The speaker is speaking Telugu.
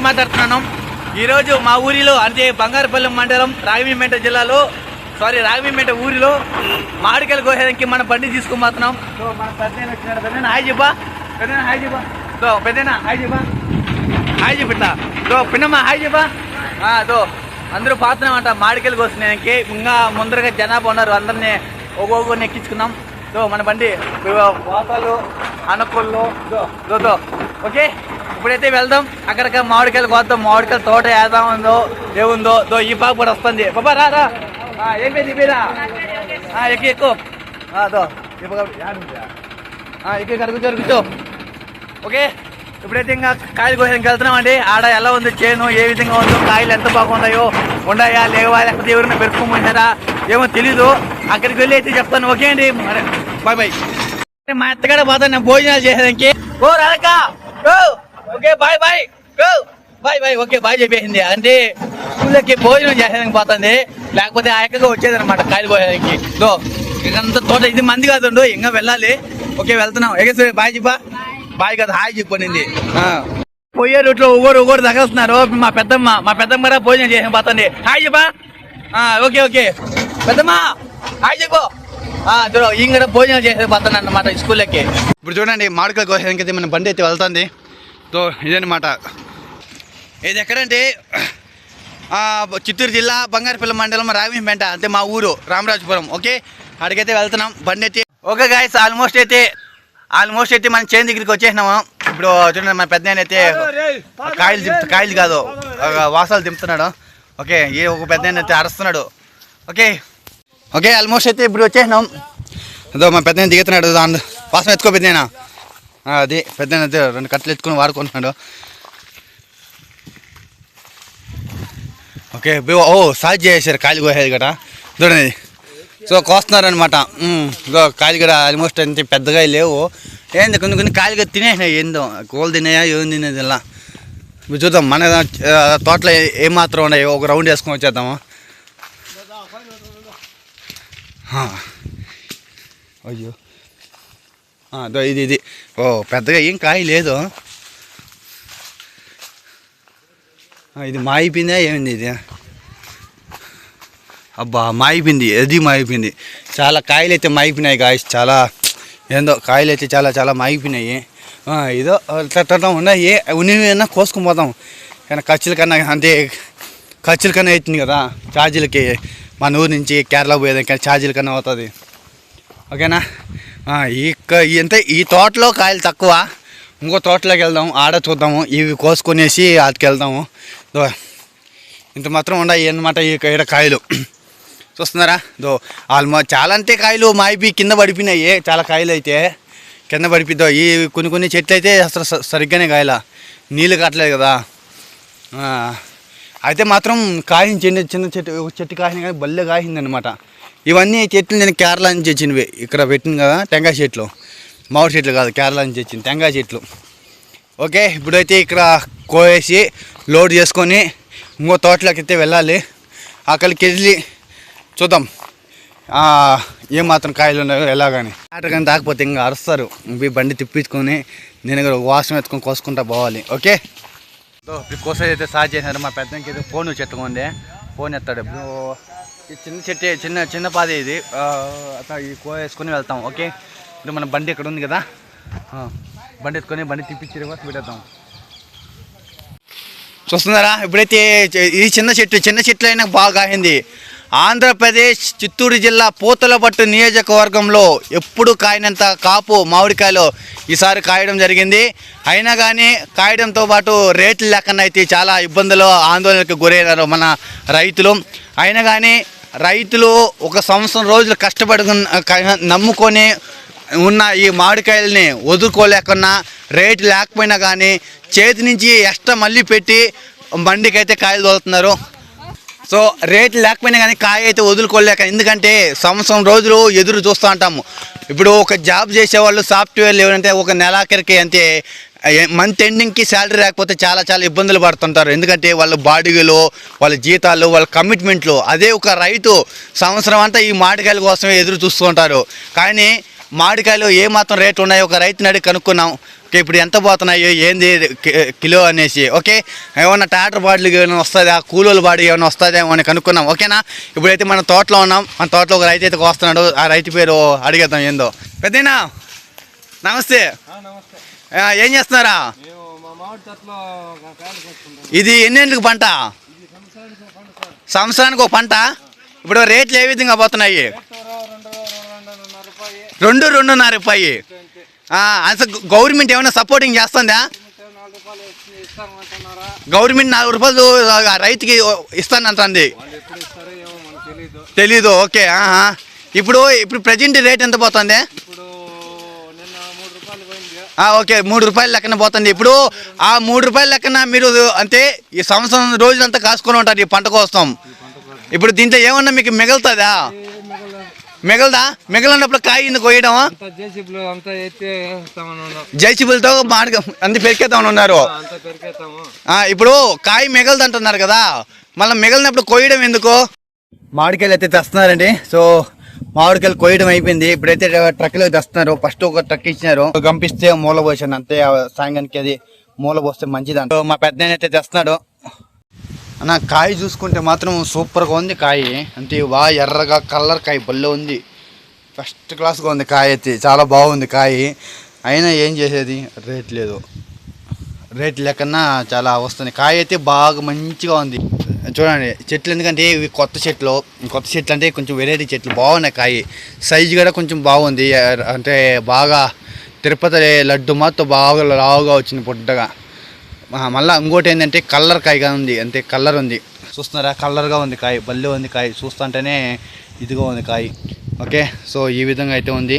గారు మాట్లాడుతున్నాను. ఈరోజు మా ఊరిలో అంటే బంగారుపల్లి మండలం రాగమీమేట జిల్లాలో సారీ రాగమీమేట ఊరిలో మామిడికాయలు కోసేదానికి మన బండి తీసుకుపోతున్నాం సో మన పెద్ద వచ్చినాడు. పెద్ద హాయ్ చెప్పా. పెద్ద హాయ్ చెప్పా. సో పెద్ద హాయ్ చెప్పా. హాయ్ చెప్పిట్లా సో పిన్నమ్మ హాయ్ చెప్పా. దో అందరూ పాతున్నామంట. మామిడికాయలు కోసినానికి ఇంకా ముందరగా జనాభా ఉన్నారు. అందరినీ ఒక్కొక్కరిని ఎక్కించుకున్నాం సో మన బండి వాతాలు అనకొల్లు. దో దో ఓకే? ఇప్పుడైతే వెళ్దాం. అక్కడికి మామిడికాయలు కోద్దాం. మామిడికాయలు తోట ఏదా ఉందో ఏముందో దో ఈ పాప కూడా వస్తుంది. బాబా రా రా. ఆ, ఏం పేరు పేరా? ఆ, ఎక్కు ఎక్కు. ఆ, దో ఈ పాప కూర్చో. ఓకే? ఇప్పుడైతే ఇంకా కాయలు కోసడానికి వెళ్తున్నాం అండి. ఆడ ఎలా ఉంది చేను? ఏ విధంగా ఉందో కాయలు ఎంత బాగున్నాయో ఉన్నాయా లేవా లేకపోతే ఎవరైనా పెట్టుకోమంటారా? ఏమో తెలీదు. అక్కడికి వెళ్ళి అయితే చెప్తాను. ఓకే అండి? Bye bye. మా అత్తగాడ పోతాను నేను భోజనాలు చేసేదానికి. ఓ రాధక్క. ఓ. Okay bye bye go bye bye okay bye చెప్పేసింది. అంటే స్కూల్లోకి భోజనం చేసేదానికి పోతుంది. లేకపోతే ఆ ఎక్కగా వచ్చేది అనమాట కాయలు పోయేదానికి దో తోట ఇది మంది కాదు ఇంకా వెళ్ళాలి. ఓకే వెళ్తున్నాం. ఎగసరి బాయ్ చెప్పా. బాయ్ కదా హాయ్ చెప్పనింది పోయే రూట్లో ఒవ్వరు ఒవ్వరు తగలుస్తున్నారు. మా పెద్దమ్మ మా పెద్దమ్మ కూడా భోజనం చేసిన పోతుంది. హాయ్ చెప్పా. ఓకే ఓకే పెద్దమ్మ హాయ్ చెప్పు. ఆ, చూడు భోజనం చేసే పోతాను అన్నమాట స్కూల్లోకి. ఇప్పుడు చూడండి మామిడికాయ కోసానికి అయితే మన బండి అయితే వెళ్తుంది. సో ఇదన్నమాట ఇది ఎక్కడంటే చిత్తూరు జిల్లా బంగారుపల్లి మండలం రావింపేంట అంటే మా ఊరు రామరాజపురం ఓకే? అక్కడికైతే వెళ్తున్నాం బండి అయితే ఓకే గాయస్ ఆల్మోస్ట్ అయితే ఆల్మోస్ట్ అయితే మన చేను దగ్గరికి వచ్చేసినాము. ఇప్పుడు చూడండి మన పెద్ద అయితే కాయలు దింపు కాయలు కాదు వాసాలు దింపుతున్నాడు. ఓకే ఏ ఒక పెద్ద అయితే అరుస్తున్నాడు. ఓకే? ఓకే ఆల్మోస్ట్ అయితే ఇప్పుడు వచ్చేసినాం. అదో మా పెద్ద దిగుతున్నాడు దాని వాసన ఎత్తుకో పెద్దనా అది పెద్ద రెండు కట్టలు ఎత్తుకొని వాడుకుంటున్నాడు. ఓకే ఓ సాజ్ చేశారు కాయలు కోసేది కదా చూడండి సో కోస్తున్నారనమాట ఇదో కాయలు కూడా ఆల్మోస్ట్ అంతే పెద్దగా లేవు. ఏంది కొన్ని కొన్ని కాయలుగా తినేసినాయి. ఏందో కోళ్ళు తినాయా ఏం తినేది ఇలా ఇప్పుడు చూద్దాం మన తోటలో ఏ- మాత్రం ఉన్నాయి? ఒక రౌండ్ వేసుకొని వచ్చేద్దాము? అయ్యో. అదో ఇది ఇది. ఓ పెద్దగా ఏం కాయ లేదు. ఇది మాయిపోయిందా ఏమింది ఇది? అబ్బా మాయిపోయింది అది మాయిపోయింది చాలా కాయలు అయితే మాయిపోయినాయి గాయస్ చాలా ఏందో కాయలు అయితే చాలా చాలా మాయిపోయినాయి ఏదో తట్టడం ఉన్నాయి ఉన్నవైనా కోసుకొని పోతాం. కానీ ఖర్చుల కన్నా అంటే ఖర్చుల కన్నా అవుతుంది కదా ఛార్జీలకి మన ఊరు నుంచి కేరళ పోయేదానికి ఛార్జీల కన్నా అవుతుంది. ఓకేనా? ఈ అంటే ఈ తోటలో కాయలు తక్కువ. ఇంకో తోటలోకి వెళ్దాం ఆడ చూద్దాము ఇవి కోసుకునేసి ఆటికి వెళ్దాము. దో ఇంత మాత్రం ఉండాయి అన్నమాట ఈ ఈడ కాయలు. చూస్తున్నారా? దో ఆల్మోస్ట్ చాలా అంటే కాయలు మాయిపి కింద పడిపోయినాయి. చాలా కాయలు అయితే కింద పడిపోద్దో ఈ కొన్ని కొన్ని చెట్లు అయితే అసలు సరిగ్గానే కాయల. నీళ్ళు కట్టలేదు కదా. అయితే మాత్రం కాయింది చిన్న చిన్న చెట్టు ఒక చెట్టు కాసిన కానీ బల్లె కాసిందనమాట ఇవన్నీ చెట్లు నేను కేరళ నుంచి తెచ్చినవి. ఇక్కడ పెట్టిన కదా టెంకాయ చెట్లు. మామిడి చెట్లు కాదు కేరళ నుంచి తెచ్చింది టెంకాయ చెట్లు. ఓకే ఇప్పుడైతే ఇక్కడ కోయేసి లోడ్ చేసుకొని ఇంకో తోటలోకి అయితే వెళ్ళాలి. అక్కడికి వెళ్ళి చూద్దాం. ఏమాత్రం ఏం మాత్రం కాయలు ఉన్నాయో ఎలాగని. కానీ తాకపోతే ఇంకా అరుస్తారు. బండి తిప్పించుకొని నేను ఇక్కడ వాసన ఎత్తుకొని కోసుకుంటా పోవాలి. ఓకే? ఇప్పుడు కోసేది అయితే స్టార్ట్ చేశారు మా పెద్దకి అయితే ఫోన్ చెట్టుగా ఉంది ఫోన్ ఎత్తాడు. ఇప్పుడు చిన్న చెట్టు చిన్న చిన్న పాదే ఇది. అట్లా ఈ కో వేసుకొని వెళ్తాం ఓకే? ఇప్పుడు మన బండి ఇక్కడ ఉంది కదా? బండి ఎత్తుకొని బండి తిప్పించి రివర్స్ పెట్టేద్దాం చూస్తున్నారా? ఇప్పుడైతే ఈ చిన్న చెట్టు చిన్న చెట్లు అయినా బాగా అయింది ఆంధ్రప్రదేశ్ చిత్తూరు జిల్లా పూతలపట్టు నియోజకవర్గంలో ఎప్పుడు కాయనంత కాపు మామిడికాయలు ఈసారి కాయడం జరిగింది. అయినా కానీ కాయడంతో పాటు రేట్లు లేకుండా అయితే చాలా ఇబ్బందులు ఆందోళనకు గురైనారు మన రైతులు. అయినా కానీ రైతులు ఒక సంవత్సరం రోజులు కష్టపడుకున్న నమ్ముకొని ఉన్న ఈ మామిడికాయలని వదులుకోలేకున్నా రేటు లేకపోయినా కానీ చేతి నుంచి ఎక్స్ట్రా మళ్ళీ పెట్టి బండికైతే కాయలు తోలుతున్నారు. సో రేట్ లేకపోయినా కానీ కాయ అయితే వదులుకోలేక ఎందుకంటే సంవత్సరం రోజులు ఎదురు చూస్తూ ఉంటాము. ఇప్పుడు ఒక జాబ్ చేసేవాళ్ళు సాఫ్ట్వేర్ ఏమంటే ఒక నెలాఖరికి అంతే మంత్ ఎండింగ్కి శాలరీ రాకపోతే చాలా చాలా ఇబ్బందులు పడుతుంటారు. ఎందుకంటే వాళ్ళ బాడీలు వాళ్ళ జీతాలు వాళ్ళ కమిట్మెంట్లు అదే ఒక రైతు సంవత్సరం అంతా ఈ మామిడికాయల కోసమే ఎదురు చూస్తుంటారు. కానీ మామిడికాయలు ఏమాత్రం రేట్లు రేటు ఉన్నాయో ఒక రైతుని అడిగి కనుక్కున్నాం. ఇప్పుడు ఎంత పోతున్నాయో ఏంది కి- కిలో అనేసి. ఓకే ఏమన్నా టాటర్ బాడీలు ఏమైనా వస్తుందా కూలోళ్ళ బాడీ ఏమైనా వస్తుందేమో అని కనుక్కున్నాం. ఓకేనా? ఇప్పుడైతే మన తోటలో ఉన్నాం. మన తోటలో ఒక రైతు అయితే వస్తున్నాడు. ఆ రైతు పేరు అడిగేద్దాం ఏందో. పెద్దనా నమస్తే. నమస్తే. ఏం చేస్తున్నారా? ఇది ఎన్నేళ్ళకి పంట? సంవత్సరానికి ఒక పంట ఇప్పుడు రేట్లు ఏ విధంగా పోతున్నాయి? రెండు రెండున్నర రూపాయి. అసలు గవర్నమెంట్ ఏమైనా సపోర్టింగ్ చేస్తుందా? గవర్నమెంట్ నాలుగు రూపాయలు రైతుకి ఇస్తానంటుంది. తెలీదు. ఓకే. ఇప్పుడు ఇప్పుడు ప్రజెంట్ రేట్ ఎంత పోతుంది ఇప్పుడు నిన్న మూడు రూపాయలు పోయింది ఆ, ఓకే మూడు రూపాయల లెక్కన పోతుంది. ఇప్పుడు ఆ మూడు రూపాయల లెక్కన మీరు అంటే ఈ సంవత్సరం రోజులంతా కాసుకొని ఉంటారు ఈ పంట కోసం. ఇప్పుడు దీంట్లో ఏమన్నా మీకు మిగులుతుందా? మిగలదా? మిగలనప్పుడు కాయ ఇందుకు కోయడం అంతా జేసీబీలు అంతా ఎత్తి వేస్తామని ఉన్నాం. జైసిబుల్తో మాడక అంత పెరికేద్దామని ఉన్నారు. అంతా పెరికేస్తాము ఆ, ఇప్పుడు కాయ మిగలదు అంటున్నారు కదా. మళ్ళీ మిగిలినప్పుడు కోయడం ఎందుకు? మామిడికాయలు అయితే తెస్తున్నారండి. సో మామిడికాయలు కోయడం అయిపోయింది. ఇప్పుడైతే ట్రక్లో తెస్తున్నారు. ఫస్ట్ ఒక ట్రక్ ఇచ్చినారు. గంపిస్తే మూల పోసాను. అంతే ఆ సాయంకానికి అది మూల పోస్తే మంచిది అంట మా పెద్ద అయితే తెస్తున్నాడు. అన్న కాయ చూసుకుంటే మాత్రం సూపర్గా ఉంది కాయ. అంటే బాగా ఎర్రగా కలర్ కాయ. బల్లే ఉంది. ఫస్ట్ క్లాస్గా ఉంది కాయ అయితే. చాలా బాగుంది కాయ. అయినా ఏం చేసేది? రేట్ లేదు. రేట్ లేకన్నా చాలా వస్తుంది. కాయ అయితే బాగా మంచిగా ఉంది. చూడండి చెట్లు ఎందుకంటే ఇవి కొత్త చెట్లు కొత్త చెట్లు అంటే కొంచెం వెరైటీ చెట్లు బాగున్నాయి కాయ. సైజు కూడా కొంచెం బాగుంది అంటే బాగా తిరుపతి లడ్డు మాత్రం బాగా లావుగా వచ్చింది పొట్టగా. మళ్ళీ ఇంకోటి ఏంటంటే కలర్ కాయగా ఉంది అంతే కలర్ ఉంది. చూస్తున్నారా కలర్గా ఉంది కాయ బల్లి ఉంది కాయ చూస్తుంటేనే ఇదిగా ఉంది కాయ. ఓకే సో ఈ విధంగా అయితే ఉంది.